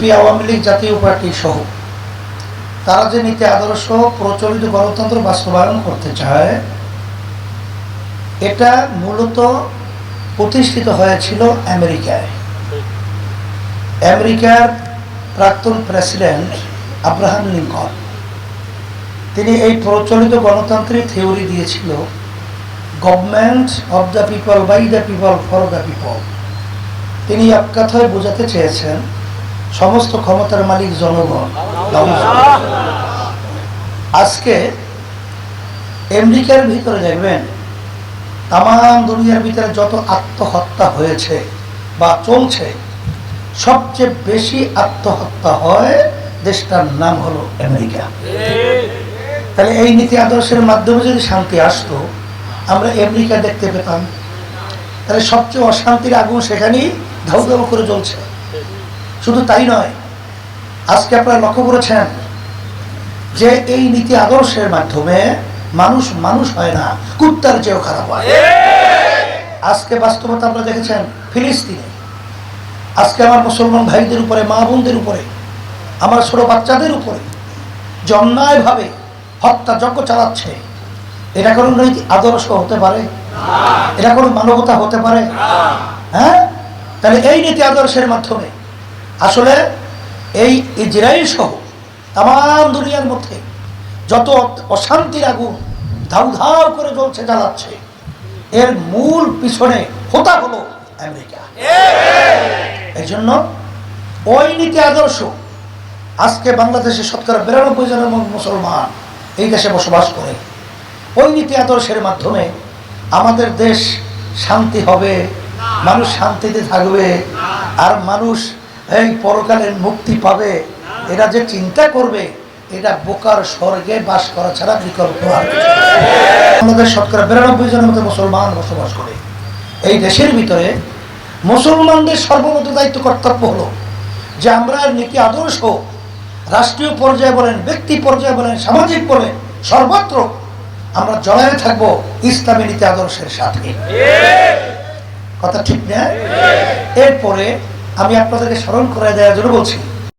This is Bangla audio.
বিএনপি আওয়ামী লীগ জাতীয় পার্টি সহ। তারা যে নীতি আদর্শ প্রচলিত গণতন্ত্র বাস্তবায়ন করতে চায়, এটা মূলত প্রতিষ্ঠিত হয়েছিল আমেরিকায়। আমেরিকার প্রাক্তন প্রেসিডেন্ট আব্রাহাম লিঙ্কন, তিনি এই প্রচলিত গণতান্ত্রিক থিওরি দিয়েছিল, government of the people by the people for the people. তিনি এক কথায় বোঝাতে চেয়েছেন সমস্ত ক্ষমতার মালিক জনগণ। আজকে আমেরিকার ভিতরে দেখবেন তাম দুনিয়ার ভিতরে যত আত্মহত্যা হয়েছে বা চলছে, সবচেয়ে বেশি আত্মহত্যা হয় দেশটার নাম হলো আমেরিকা। তাহলে এই নীতি আদর্শের মাধ্যমে যদি শান্তি আসতো, আমরা আমেরিকা দেখতে পেতাম। তাহলে সবচেয়ে অশান্তির আগুন সেখানেই ধাউ করে জ্বলছে। শুধু তাই নয়, আজকে আপনারা লক্ষ্য করেছেন যে এই নীতি আদর্শের মাধ্যমে মানুষ মানুষ হয় না, কুত্তার চেয়েও খারাপ হয়। আজকে বাস্তবতা আপনারা দেখেছেন, ফিলিস্তিনে। আজকে আমার মুসলমান ভাইদের উপরে, মা বোনদের উপরে, আমার ছোট বাচ্চাদের উপরে যে অন্যায়ভাবে হত্যাযজ্ঞ চালাচ্ছে, এটা কোনো নৈতিক আদর্শ হতে পারে? এটা কোনো মানবতা হতে পারে? হ্যাঁ? তাহলে এই নীতি আদর্শের মাধ্যমে আসলে এই ইসরায়েল সহ তাম দুনিয়ার মধ্যে যত অশান্তির আগুন ধাউ ধাউ করে জ্বলছে, জ্বালাচ্ছে, এর মূল পিছনে হোতা হলো আমেরিকা। এই জন্য ওই নীতি আদর্শ আজকে বাংলাদেশে শতকরা বিরানব্বই জনের মুসলমান এই দেশে বসবাস করে, ওই নীতি আদর্শের মাধ্যমে আমাদের দেশ শান্তি হবে, মানুষ শান্তিতে থাকবে, আর মানুষ এই পরকালের মুক্তি পাবে। এরা যে চিন্তা করবে এটা বোকার স্বর্গে বাস করা ছাড়া বিকল্প আর আমাদের শতকরা বিরানব্বই জনের মতো মুসলমান বসবাস করে। এই দেশের ভিতরে মুসলমানদের সর্বমত দায়িত্ব কর্তব্য হলো যে আমরা নীতি আদর্শ রাষ্ট্রীয় পর্যায়ে বলেন ব্যক্তি পর্যায়ে বলেন সামাজিক বলেন সর্বত্র আমরা জড়ায় থাকব ইসলামী নীতি আদর্শের সাথে। কথা ঠিক না? এরপরে আমি আপনাদেরকে স্মরণ করে দেওয়ার জন্য বলছি।